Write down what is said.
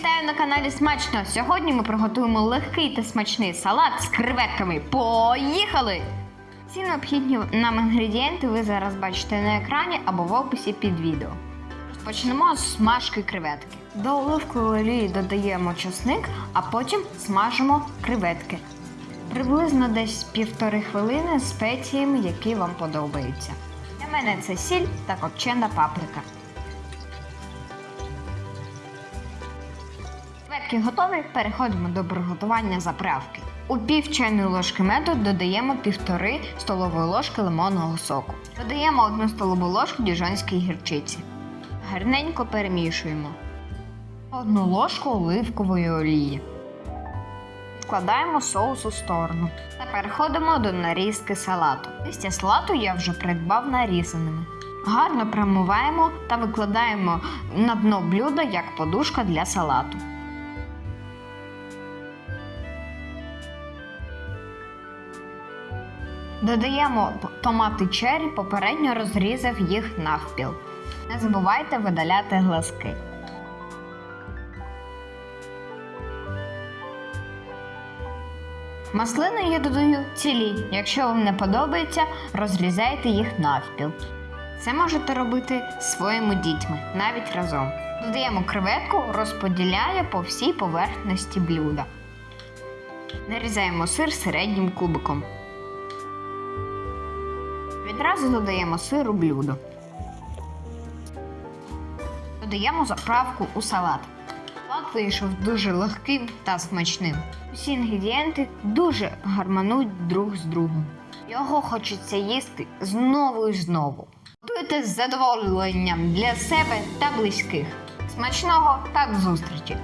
Вітаю на каналі Смачно. Сьогодні ми приготуємо легкий та смачний салат з креветками. Поїхали! Всі необхідні нам інгредієнти ви зараз бачите на екрані або в описі під відео. Розпочнемо з смажки креветки. До оливкової олії додаємо чесник, а потім смажимо креветки. Приблизно десь півтори хвилини з спеціями, які вам подобаються. Для мене це сіль та копчена паприка. Креветки готові, переходимо до приготування заправки. У пів чайної ложки меду додаємо півтори столової ложки лимонного соку. Додаємо одну столову ложку діжонської гірчиці. Гарненько перемішуємо. Одну ложку оливкової олії. Вкладаємо соус у сторону. Та переходимо до нарізки салату. Листя салату я вже придбав нарізаними. Гарно промиваємо та викладаємо на дно блюда як подушка для салату. Додаємо томати черрі, попередньо розрізав їх навпіл. Не забувайте видаляти глазки. Маслини я додаю цілі. Якщо вам не подобається, розрізайте їх навпіл. Це можете робити своїми дітьми, навіть разом. Додаємо креветку, розподіляю по всій поверхності блюда. Нарізаємо сир середнім кубиком. Відразу додаємо сир у блюдо. Додаємо заправку у салат. Салат вийшов дуже легким та смачним. Усі інгредієнти дуже гармонують друг з другом. Його хочеться їсти знову і знову. Готуйте з задоволенням для себе та близьких. Смачного та до зустрічі!